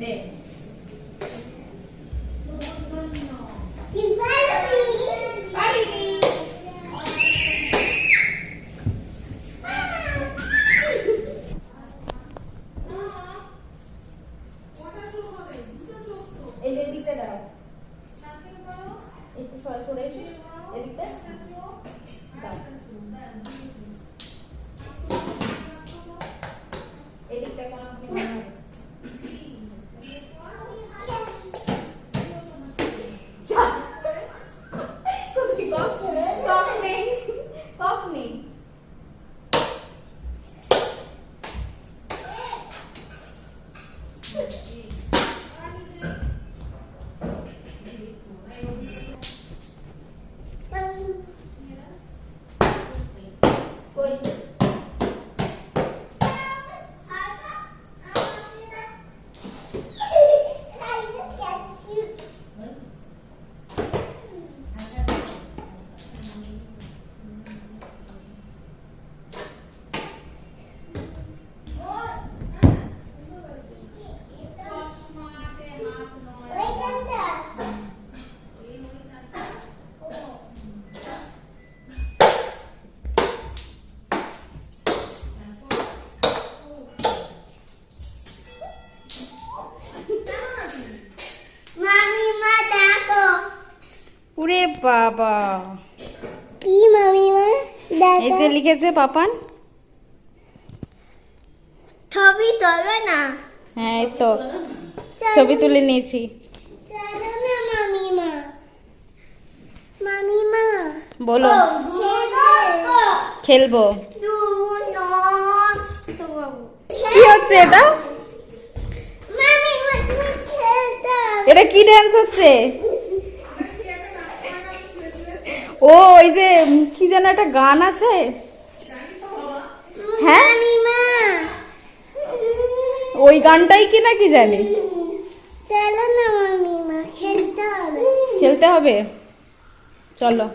দে পারিনি এই যে এদিকটা দাঁড়াও একটু সরে সরে এসে এদিকটা উরে বাবা। কি মামিমা এই যে লিখেছে পাপান। ছবি তোলো না। হ্যাঁ এই তো। ছবি তুলে নিয়েছি। বলো। খেলব। কি হচ্ছে এটা। এটা কি ড্যান্স হচ্ছে? ও ওই যে কি যেন একটা গান আছে? হ্যাঁ? ওই গানটাই কি না কি জানি? চলো না মামিমা খেলতে হবে। খেলতে হবে? চলো।